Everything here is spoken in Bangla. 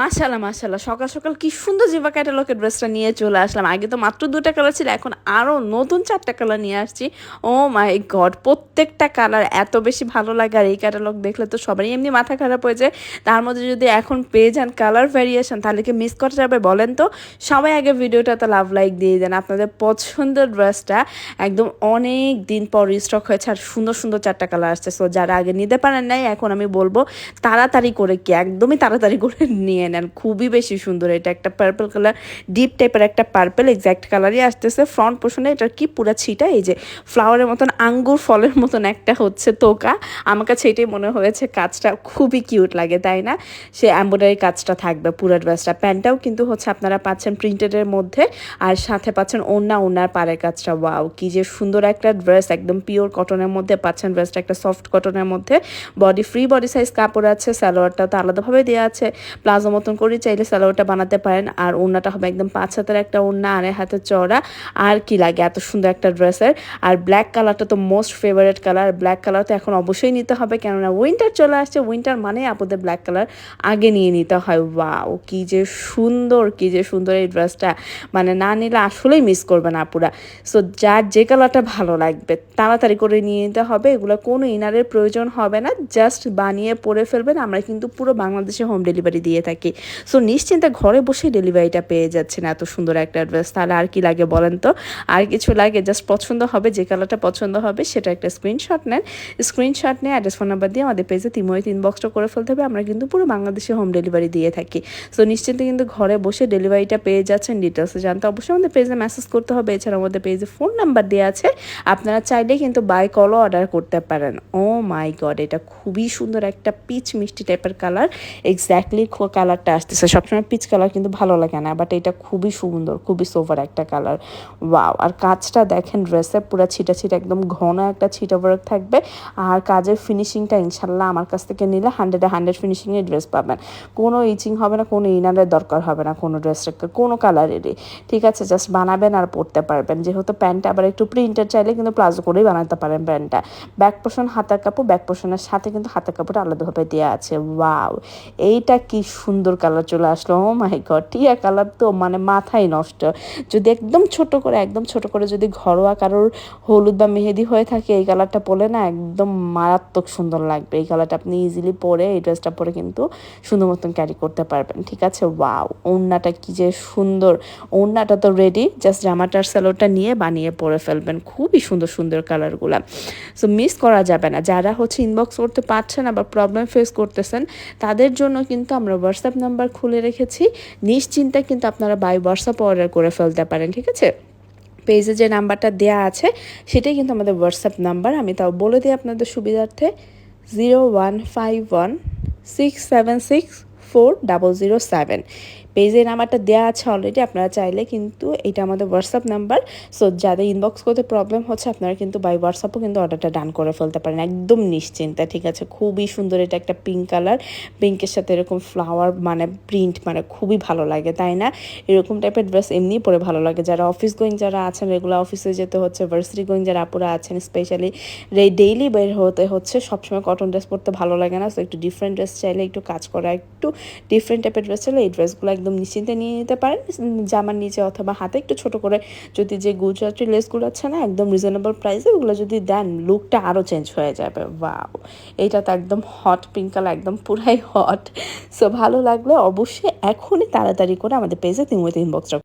মাশাল্লাহ মাশাল্লাহ সকাল সকাল কি সুন্দর জিভা ক্যাটালগের ড্রেসটা নিয়ে চলে আসলাম। আগে তো মাত্র দুটা কালার ছিল, এখন আরও নতুন চারটা কালার নিয়ে আসছি। ও মাই গড, প্রত্যেকটা কালার এত বেশি ভালো লাগে। আর এই ক্যাটালগ দেখলে তো সবারই এমনি মাথা খারাপ হয়ে যায়। তার মধ্যে যদি এখন পেয়ে যান কালার ভ্যারিয়েশন তাহলে কি মিস করা যাবে বলেন তো? সবাই আগে ভিডিওটাতে লাভ লাইক দিয়ে দেন। আপনাদের পছন্দের ড্রেসটা একদম অনেক দিন পর স্টক হয়েছে আর সুন্দর সুন্দর চারটা কালার আসছে। সো যারা আগে নিতে পারেন নাই, এখন আমি বলব তাড়াতাড়ি করে কি, একদমই তাড়াতাড়ি করে নিয়ে নেন খুবই বেশি সুন্দর। এটা একটা পার্পল কালার ডিপ টাইপের একটা পার্পল এক্স্যাক্ট কালারই আসতেছে। ফ্রন্ট পোর্শনে এটার কি পুরা ছিটা? এই যে ফ্লাওয়ারের মতন, আঙ্গুর ফলের মতন একটা হচ্ছে তোকা আমার কাছে এটাই মনে হয়েছে, কাজটা খুবই কিউট লাগে, তাই না? সে এম্ব্রয়ডারি কাজটা থাকবে পুরো ড্রেসটা প্যান্টটাও কিন্তু হচ্ছে আপনারা পাচ্ছেন প্রিন্টেডের মধ্যে, আর সাথে পাচ্ছেন ওনা ওনার পাড়ের কাজটা। ওয়াও কি যে সুন্দর একটা ড্রেস একদম পিওর কটনের মধ্যে পাচ্ছেন ড্রেসটা একটা সফট কটনের মধ্যে। বডি ফ্রি বডি সাইজ কাপড় আছে সালোয়ারটা তো আলাদাভাবে দেওয়া আছে। প্লাজো মতন করে, চাইলে সালোয়ারটা বানাতে পারেন। আর ওড়নাটা হবে একদম পাঁচ হাতের একটা ওড়না আর হাতে চড়া আর কি লাগে, এত সুন্দর একটা ড্রেসের। আর ব্ল্যাক কালারটা তো most favourite colour black colour তো এখন অবশ্যই নিতে হবে, কেননা উইন্টার চলে আসছে। উইন্টার মানে আপনাদের ব্ল্যাক কালার আগে নিয়ে নিতে হয়। ওয়াও কি যে সুন্দর, কি যে সুন্দর এই ড্রেসটা। মানে না নিলে আসলেই মিস করবে না আপুরা। সো যার যে কালারটা ভালো লাগবে, তাড়াতাড়ি করে নিয়ে নিতে হবে। এগুলো কোনো ইনারের প্রয়োজন হবে না। জাস্ট বানিয়ে পরে ফেলবেন। আমরা কিন্তু পুরো বাংলাদেশে হোম ডেলিভারি দিয়ে থাকি। সো নিশ্চিন্তে ঘরে বসে ডেলিভারিটা পেয়ে যাচ্ছেন এত সুন্দর একটা অ্যাড্রেস তাহলে আর কি লাগে বলেন তো? আর কিছু লাগে? জাস্ট পছন্দ হবে, যে কালারটা পছন্দ হবে, সেটা একটা স্ক্রিনশট নেন। স্ক্রিনশট নিয়ে অ্যাড্রেস ফোন নাম্বার দিয়ে আমাদের পেজে তিময় তিন বক্সটা করে ফেলতে হবে। আমরা কিন্তু পুরো বাংলাদেশে হোম ডেলিভারি দিয়ে থাকি। সো নিশ্চিন্তে কিন্তু ঘরে বসে ডেলিভারিটা পেয়ে যাচ্ছেন। ডিটেলসে জানতে অবশ্যই আমাদের পেজে মেসেজ করতে হবে। এছাড়া আমাদের পেজে ফোন নাম্বার দেওয়া আছে। আপনারা চাইলে কিন্তু বাই কলও অর্ডার করতে পারেন। ও মাই গড এটা খুবই সুন্দর একটা পিচ মিষ্টি টাইপের কালার এক্স্যাক্টলি কালারটা আসতেছে। সবসময় পিচ কালার কিন্তু ভালো লাগে না বাট এটা খুবই সুন্দর, খুবই সোভার একটা কালার ওয়াও আর কাজটা দেখেন ড্রেসে পুরো ছিটা ছিটা, একদম ঘন একটা ছিটা ওয়ার্ক থাকবে। আর কাজের ফিনিশিংটা ইনশাল্লাহ আমার কাছ থেকে নিলে হান্ড্রেডে হান্ড্রেড ফিনিশিংয়ে ড্রেস পাবেন। কোনো ইচিং হবে না, কোনো ইনারের দরকার হবে না কোনো ড্রেসটাকে কোনো কালারেরই ঠিক আছে জাস্ট বানাবেন আর পরতে পারবেন। যেহেতু প্যান্টটা আবার একটু প্রিন্টার চাইলে কিন্তু প্লাজো করেই বানাতে পারেন প্যান্টটা। ব্যাক পোর্শন হাতার কাপড় ব্যাক পোর্শনের সাথে কিন্তু হাতের কাপড়টা আলাদাভাবে দেওয়া আছে। ওয়াও এইটা কি সুন্দর কালার চলে আসলো। ও মাই গড টিয়া কালার তো মানে মাথায় নষ্ট। যদি একদম ছোট করে, একদম ছোট করে যদি ঘরোয়া কারোর হলুদ বা মেহেদি হয়ে থাকে, এই কালারটা পরে না একদম মারাত্মক সুন্দর লাগবে। এই কালারটা আপনি ইজিলি পরে, এই ড্রেসটা পরে কিন্তু সুন্দর মতন ক্যারি করতে পারবেন। ঠিক আছে? ওয়াও ওড়নাটা কি যে সুন্দর। ওড়নাটা তো রেডি জাস্ট জামাটার স্যালোটা নিয়ে বানিয়ে পরে ফেলবেন। খুবই সুন্দর সুন্দর কালারগুলো। সো মিস করা যাবে না। যারা হচ্ছে ইনবক্স করতে পারছেন আবার প্রবলেম ফেস করতেছেন, তাদের জন্য কিন্তু আমরা হোয়াটসঅ্যাপ নাম্বার খুলে রেখেছি। নিশ্চিন্তে কিন্তু আপনারা বাই হোয়াটসঅ্যাপ অর্ডার করে ফেলতে পারেন, ঠিক আছে? পেজে যে নাম্বারটা দেয়া আছে, সেটাই কিন্তু আমাদের হোয়াটসঅ্যাপ নাম্বার আমি তাও বলে দিই আপনাদের সুবিধার্থে। Zero one five one six seven six four double zero seven পেজে নাম্বারটা দেওয়া আছে অলরেডি আপনারা চাইলে কিন্তু এটা আমাদের হোয়াটসঅ্যাপ নাম্বার। সো যাদের ইনবক্স করতে প্রবলেম হচ্ছে, আপনারা কিন্তু বাই হোয়াটসঅ্যাপও কিন্তু অর্ডারটা ডান করে ফেলতে পারেন। একদম নিশ্চিন্তা, ঠিক আছে? খুবই সুন্দর এটা একটা পিঙ্ক কালার পিঙ্কের সাথে এরকম ফ্লাওয়ার মানে প্রিন্ট মানে খুবই ভালো লাগে, তাই না? এরকম টাইপের ড্রেস এমনি পরে ভালো লাগে। যারা অফিস গোয়িং যারা আছেন রেগুলার অফিসে যেতে হচ্ছে ভার্সিটি গোয়িং যারা আপুরা আছেন স্পেশালি ডেইলি বের হতে হচ্ছে, সবসময় কটন ড্রেস পরতে ভালো লাগে না। সো একটু ডিফারেন্ট ড্রেস চাইলে একটু কাজ করা, একটু ডিফারেন্ট টাইপের ড্রেস চাইলে এই ড্রেসগুলো একদম নিশ্চিন্তে নিয়ে নিতে পারেন। জামার নিচে অথবা হাতে একটু ছোট করে যদি যে গুজরাটি লেসগুলো আছে না, একদম রিজনেবল প্রাইসে ওগুলো যদি দেন লুকটা আরও চেঞ্জ হয়ে যাবে। ওয়াও এইটা তো একদম হট পিঙ্ক কালার একদম পুরাই হট সো ভালো লাগলে অবশ্যই এখনই তাড়াতাড়ি করে আমাদের পেজে তিন তিন বক্সটা